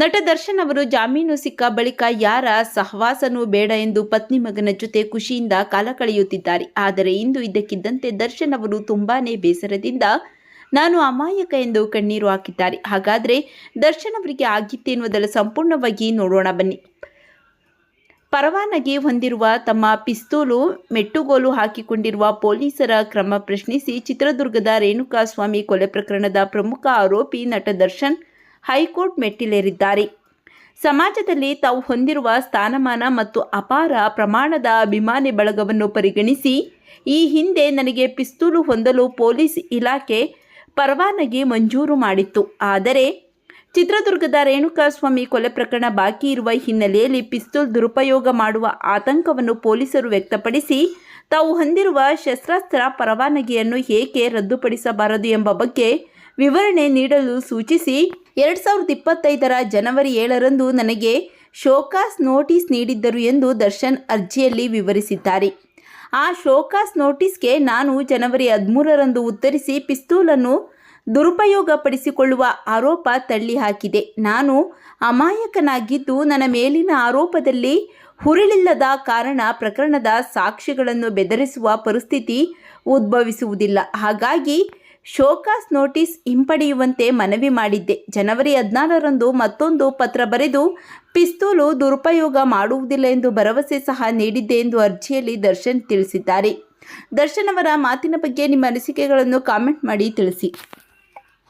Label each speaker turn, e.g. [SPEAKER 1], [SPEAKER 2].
[SPEAKER 1] ನಟ ದರ್ಶನ್ ಅವರು ಜಾಮೀನು ಸಿಕ್ಕ ಬಳಿಕ ಯಾರ ಸಹವಾಸನೂ ಬೇಡ ಎಂದು ಪತ್ನಿ ಮಗನ ಜೊತೆ ಖುಷಿಯಿಂದ ಕಾಲ ಕಳೆಯುತ್ತಿದ್ದಾರೆ. ಆದರೆ ಇಂದು ಇದ್ದಕ್ಕಿದ್ದಂತೆ ದರ್ಶನ್ ಅವರು ತುಂಬಾನೇ ಬೇಸರದಿಂದ ನಾನು ಅಮಾಯಕ ಎಂದು ಕಣ್ಣೀರು ಹಾಕಿದ್ದಾರೆ. ಹಾಗಾದರೆ ದರ್ಶನ್ ಅವರಿಗೆ ಆಗಿತ್ತೇನುವುದರ ಸಂಪೂರ್ಣವಾಗಿ ನೋಡೋಣ ಬನ್ನಿ. ಪರವಾನಗಿ ಹೊಂದಿರುವ ತಮ್ಮ ಪಿಸ್ತೂಲು, ಮೆಟ್ಟುಗೋಲು ಹಾಕಿಕೊಂಡಿರುವ ಪೊಲೀಸರ ಕ್ರಮ ಪ್ರಶ್ನಿಸಿ ಚಿತ್ರದುರ್ಗದ ರೇಣುಕಾಸ್ವಾಮಿ ಕೊಲೆ ಪ್ರಕರಣದ ಪ್ರಮುಖ ಆರೋಪಿ ನಟ ದರ್ಶನ್ ಹೈಕೋರ್ಟ್ ಮೆಟ್ಟಿಲೇರಿದ್ದಾರೆ. ಸಮಾಜದಲ್ಲಿ ತಾವು ಹೊಂದಿರುವ ಸ್ಥಾನಮಾನ ಮತ್ತು ಅಪಾರ ಪ್ರಮಾಣದ ಅಭಿಮಾನಿ ಬಳಗವನ್ನು ಪರಿಗಣಿಸಿ, ಈ ಹಿಂದೆ ನನಗೆ ಪಿಸ್ತೂಲು ಹೊಂದಲು ಪೊಲೀಸ್ ಇಲಾಖೆ ಪರವಾನಗಿ ಮಂಜೂರು ಮಾಡಿತ್ತು. ಆದರೆ, ಚಿತ್ರದುರ್ಗದ ರೇಣುಕಾಸ್ವಾಮಿ ಕೊಲೆ ಪ್ರಕರಣ ಬಾಕಿ ಇರುವ ಹಿನ್ನೆಲೆಯಲ್ಲಿ ಪಿಸ್ತೂಲ್ ದುರುಪಯೋಗ ಮಾಡುವ ಆತಂಕವನ್ನು ಪೊಲೀಸರು ವ್ಯಕ್ತಪಡಿಸಿ, ತಾವು ಹೊಂದಿರುವ ಶಸ್ತ್ರಾಸ್ತ್ರ ಪರವಾನಗಿಯನ್ನು ಏಕೆ ರದ್ದುಪಡಿಸಬಾರದು ಎಂಬ ಬಗ್ಗೆ ವಿವರಣೆ ನೀಡಲು ಸೂಚಿಸಿ, ಎರಡು ಸಾವಿರದ ಇಪ್ಪತ್ತೈದರ ಜನವರಿ ಏಳರಂದು ನನಗೆ ಶೋಕಾಸ್ ನೋಟಿಸ್ ನೀಡಿದ್ದರು ಎಂದು ದರ್ಶನ್ ಅರ್ಜಿಯಲ್ಲಿ ವಿವರಿಸಿದ್ದಾರೆ. ಆ ಶೋಕಾಸ್ ನೋಟಿಸ್ಗೆ ನಾನು ಜನವರಿ ಹದಿಮೂರರಂದು ಉತ್ತರಿಸಿ ಪಿಸ್ತೂಲನ್ನು ದುರುಪಯೋಗಪಡಿಸಿಕೊಳ್ಳುವ ಆರೋಪ ತಳ್ಳಿಹಾಕಿದೆ. ನಾನು ಅಮಾಯಕನಾಗಿದ್ದು ನನ್ನ ಮೇಲಿನ ಆರೋಪದಲ್ಲಿ ಹುರುಳಿಲ್ಲದ ಕಾರಣ ಪ್ರಕರಣದ ಸಾಕ್ಷಿಗಳನ್ನು ಬೆದರಿಸುವ ಪರಿಸ್ಥಿತಿ ಉದ್ಭವಿಸುವುದಿಲ್ಲ. ಹಾಗಾಗಿ ಶೋಕಾಸ್ ನೋಟಿಸ್ ಹಿಂಪಡೆಯುವಂತೆ ಮನವಿ ಮಾಡಿದ್ದೆ. ಜನವರಿ ಹದಿನಾರರಂದು ಮತ್ತೊಂದು ಪತ್ರ ಬರೆದು, ಪಿಸ್ತೂಲು ದುರುಪಯೋಗ ಮಾಡುವುದಿಲ್ಲ ಎಂದು ಭರವಸೆ ಸಹ ನೀಡಿದ್ದೆ ಎಂದು ಅರ್ಜಿಯಲ್ಲಿ ದರ್ಶನ್ ತಿಳಿಸಿದ್ದಾರೆ. ದರ್ಶನ್ ಅವರ ಮಾತಿನ ಬಗ್ಗೆ ನಿಮ್ಮ ಅನಿಸಿಕೆಗಳನ್ನು ಕಾಮೆಂಟ್ ಮಾಡಿ ತಿಳಿಸಿ.